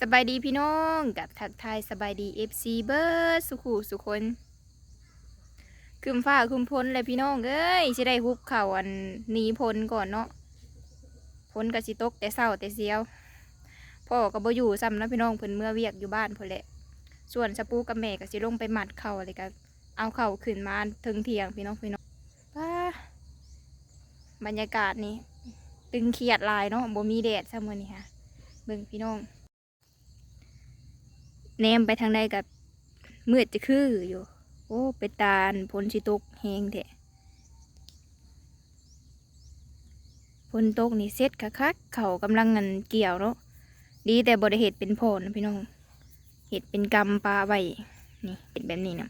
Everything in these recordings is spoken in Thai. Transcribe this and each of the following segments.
สบายดีพี่น้องกับทักทายสบายดีเอฟซีเบิร์ดสุขุสุคนคืมฟ้าคืมพ้นเลยพี่น้องเอ้ยสิได้ฮุบเข่าอันหนีพ้นก่อนเนาะพ้นกับสิตกแต่เศร้าแต่เสียวพ่อก็บ่อยู่ซ้ำนะพี่น้องเพิ่นเมื่อเวียกอยู่บ้านพิ่นแหละ ส่วนสปูกับแม่ก็สิลงไปหมัดเข่าอะไรกันเอาเข่าขึ้นมาถึงเทียงพี่น้องพี่น้องว้าบรรยากาศนี่ตึงเครียดลายเนาะบ่มีแดดซะมื้อนี้ค่ะเบิ่งพี่น้อง แนมไปทางใดกับมืดจะคืออยู่ โอ้ไปตาลพลสิตกแหงแท้พลตกนี่เซ็ตคักๆเขากำลังเงินเกี่ยวเนาะดีแต่บริเหตุเป็นโพลนะพี่น้องเหตุเป็นกรรมปลาใบนี่เป็นแบบนี้นะ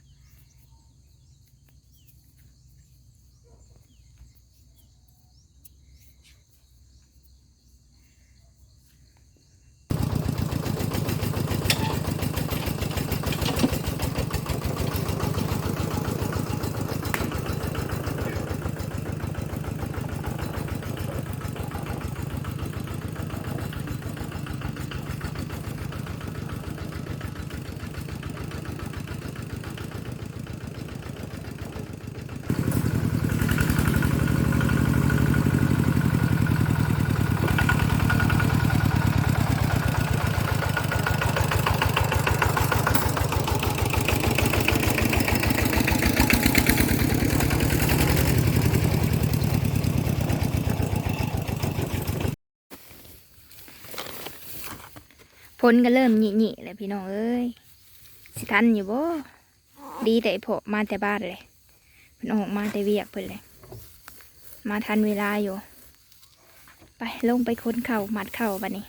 คนก็เริ่มหญิๆเลยพี่น้องเอ้ยสิทันอยู่บ่ดีแต่พอมาแต่บ้านเลยเพิ่นออกมาแต่เวียกเพิ่นเลย มาทันเวลาอยู่ ไปลงไปค้นเข่ามัดเข่าบัดนี้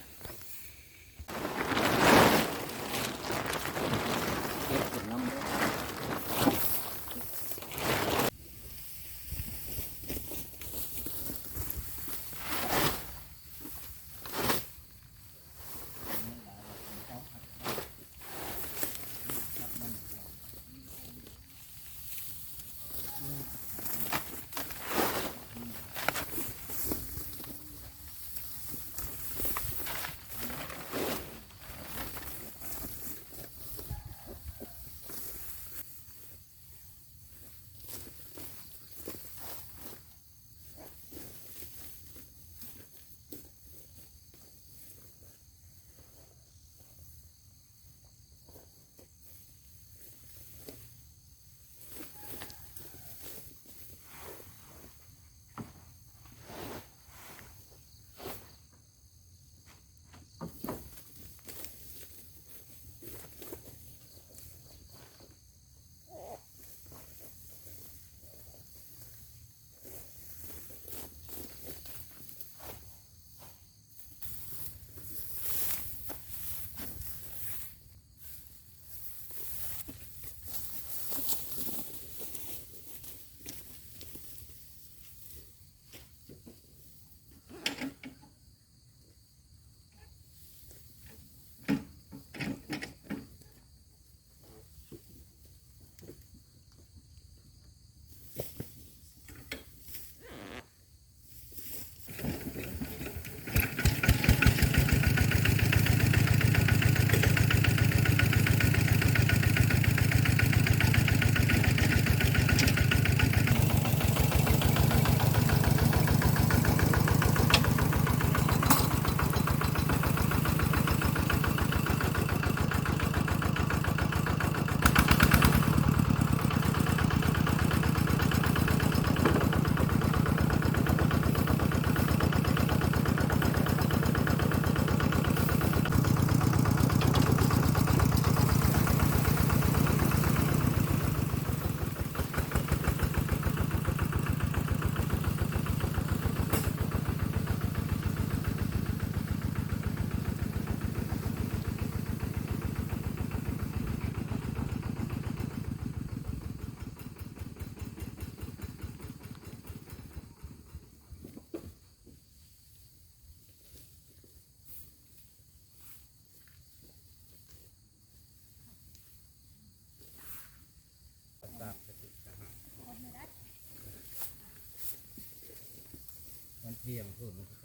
เที่ยงพูดมันก็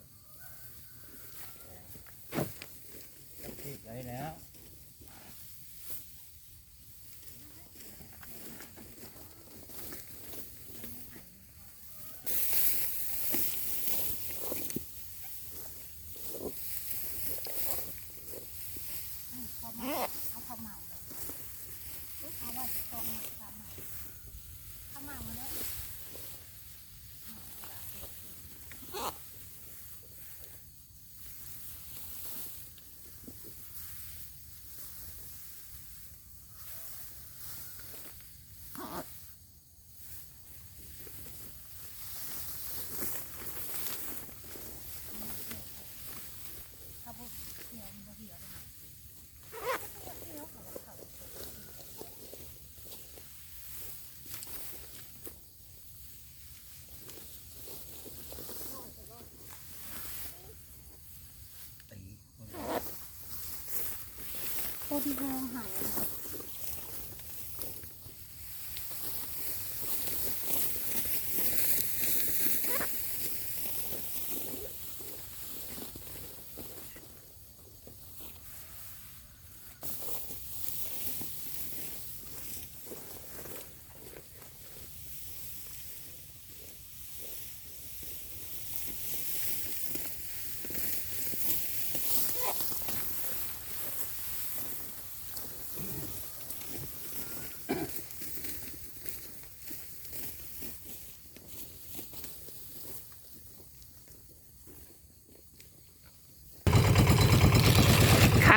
ที่กได้แล้ว เอาข้าวเหมาเลยเอาว่าจะตรงข้าวเหมาข้าวเหมาเลย ถ้าพวกเหี่ยวมันจะเหี่ยวเลยเหี่ยวกับเขา ตีคน คนแห้งหาย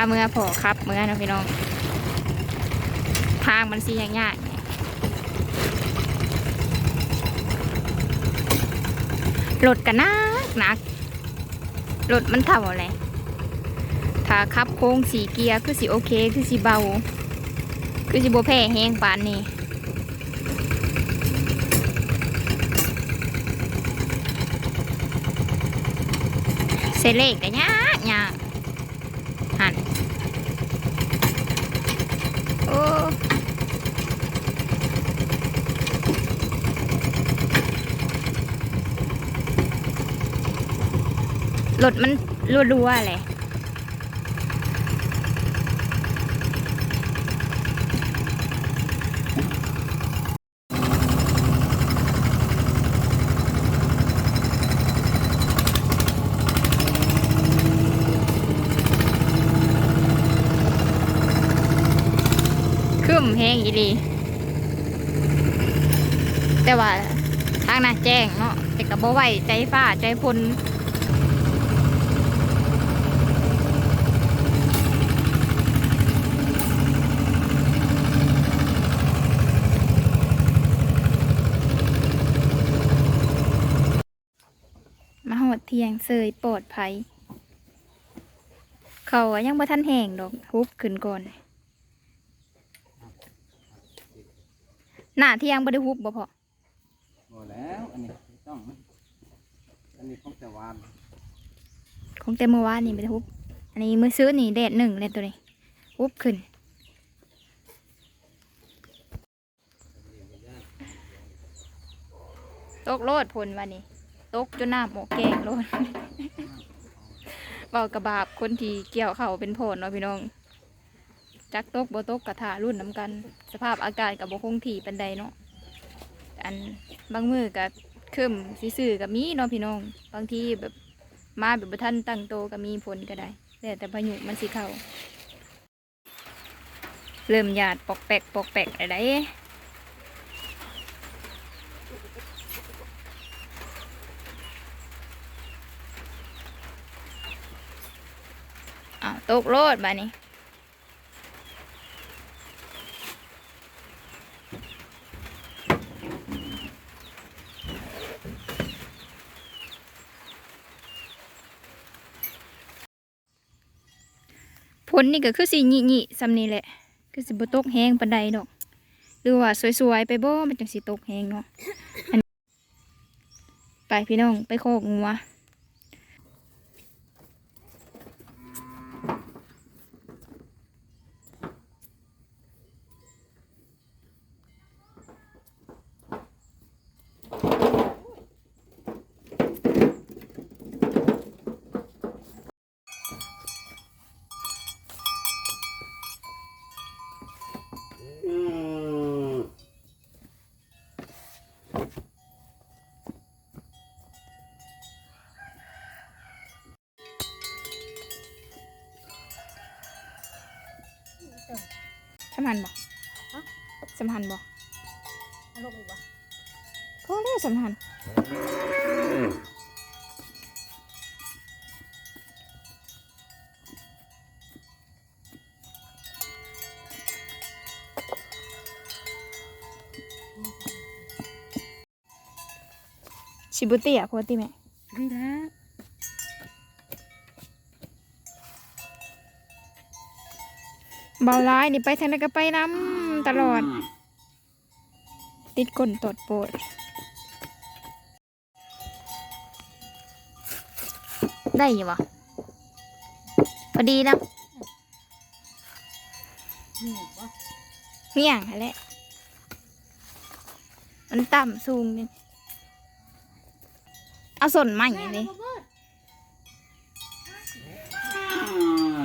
เมื่อพอครับเมื่อนะพี่น้อง ทางมันสียากๆเนี่ยรถกันนักนักรถมันเท่าอะไรถ้าขับโค้งสีเกียร์คือสีโอเคคือสีเบา คือสีโบแพ้แห้งปานนี่เซเลกกันยากยากหันโอ้ รถมันรัวๆเลยขึ้นแห้งอีลีแต่ว่าทางน่ะแจ้งเนาะแต่ก็บ่ไหวใจฟ้าใจพล มาหอดเทียงเสยปลอดภัย เขาอะยังบ่ทันแห้งดอกฮุบขึ้นก่อนหน้าเที่ยงบ่ได้ฮุบบ่พอหมดแล้วอันนี้ไม่ต้องนะอันนี้ของแต่วานคงแต่เมื่อวานนี่บ่ได้ฮุบ อันนี้มื้อซื้อนี่แดดหนึ่งเลยตัวนี้ฮุบขึ้นตกโลดพลวันนี้ ตกจนน้ำหมอกแกงโลดเบากระบาบคนที่เกี่ยวเข่าเป็นโผลเนาะพี่น้อง จักตกบ่ตกกระถารุ่นน้ำกัน สภาพอากาศกับบ่คงที่ปันใดเนาะอันบางมือกับคืมซื่อกับมีเนาะพี่น้อง บางทีแบบมาแบบบ่ทันตั้งโตก็มีผลก็ได้แต่แต่พายุมันสิเข้าเริ่มหยาดปอกแปกปอกแปกอะไรอ้าว ตกโลดบานี้ผลนี่ก็คือสีหญิหิๆซำนี้แหละ คือสิบตกแห้งปานใดดอกหรือว่าสวยๆ ไปบ่มันจังสิตกแห้งเนาะไปพี่น้องไปโคกงัวำหันบ่สำหันบ่เอาลงอีกวะพอแล้วสำหันชิบุติอะพอติแม่ เบาร้ายนี่ไปทางไหนก็ไปน้ำตลอด ติดก้นตดโปดได้อยู่บ่พอดีนะนี่วะเมี่ยงหั่นแหละมันต่ำสูงนี่เอาส่วนใหม่แม่เลย ระเบิด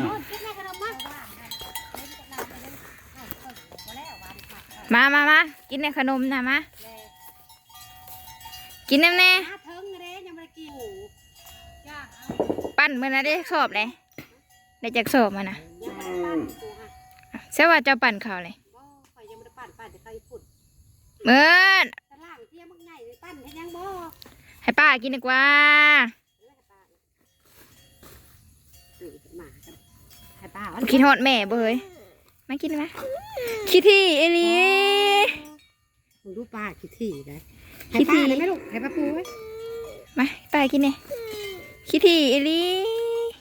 โอ้ยกินแม่ขนมมั้ง มามามากินในขนมนะมา กินน้ำแน่หาเทิงเลยยังไม่ได้กินย่างเอาปั้นเมื่อนะได้สอบเลยได้จากสอบมานะยังไม่ได้ปั้นกูฮะใช่ว่าเจะปั่นเขาเลยบ่ข่อยยังไม่ได้ปั้นปั้นแต่ใครฝุ่นเมื่อตะล่างเที่ยมักใหญ่เลยปั้นให้ยังบ่ให้ป้ากินดีกว่า เออให้ป้าตื่นมากันให้ป้าวันคิดฮอดแม่เบย มากินไหมคิดที่เอลีมึงดูป้าคิดถี่เลยคิให้ดถี่ป้าเลยไหมลูกให้ป้าปูไว้มาป้ากินเนี่ยคิดที่เอลี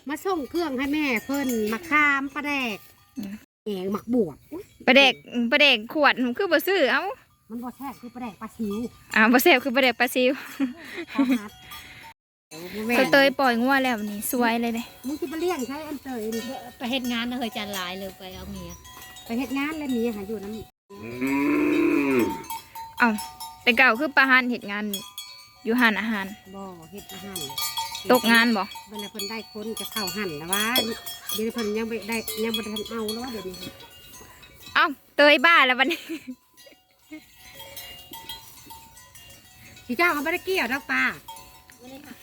มาส่งเครื่องให้แม่เพิ่นมะขามปลาแดกอืมแหงหมักบวบอุ๊ยประเด็กประเด็กขวดคือบ่ซื้อเอ้ามันบ่แท้คือปลาแดกปลาชิวอ่าบ่แซ่บคือประเด็กปลาซิวขอหัดแม่เขาเตยปล่อยงัวแล้วนี่สวยเลยเลยมึงสิไปเลี้ยงใช้อันเตยนี่ไปเฮ็ดงานนะเคยจันหลายเลยไปเอาเมีย ไปเฮ็ดงานแล้วหมีหาอยู่น้ำเอ้าแต่เก่าคือประหารเหตุงานอยู่หานอาหารบ่เฮ็ดอาหารตกงานบ่เวลาเพิ่นได้คนจะเข้าหั่นแล้วว่าเดี๋ยวนี้เพิ่นยังไม่ได้ยังบ่ได้ทันเอาแล้วว่าเดี๋ยวนี้เอ้าเตยบ้าแล้ววันนี้ สิเจ้าเขาบ่ได้เกี่ยวดอกป้าวันนี้ค่ะ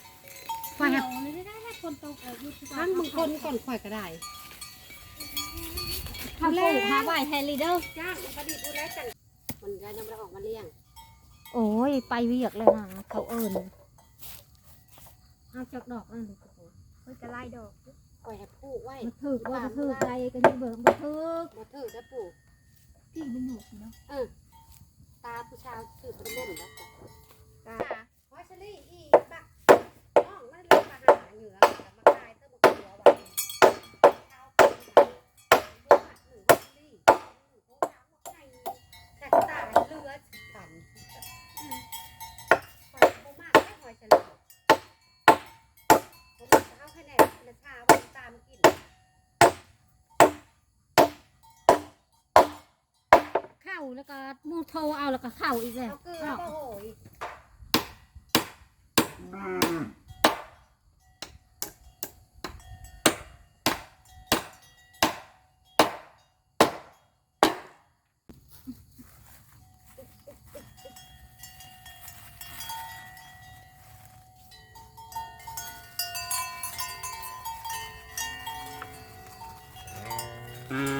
ข่อยเดี๋ให้ยวเลยได้ได้คนโตเกิดยุทธทั้งมึงคนก่อนข่อยก็ได้ ทำปลูกหาไหวไทยลีเดอร์จ้างประดิษฐ์ดูแลจังมันก็ยังบ่ได้ออกมาเลี้ยง โอ้ย ไปเวียกเลยนะเขาเอิญเอาจากดอกนั่นเลยเฮ้ยจะไล่ดอกข่อยให้ปลูกไว้มาถึกว่ามาถึกใจกันยังเบิ่งมาถึกบ่ถือได้ปลูกที่มันหนุกเนาะเออตาผู้ชายถือบ่ได้เล่นแล้วจ้ะตาหอยเชอรี่อีบักน้องมันเลยมาหาเหนือ แต่ตาเลือดฝันอืมฝันโคมากแค่หอยเชอรี่ผมจะเอาให้แน่ละชาวันตามกินเข้าแล้วก็มูโทรเอาแล้วก็เข้าอีกแล้วเอาเกลือมาโหย Mm.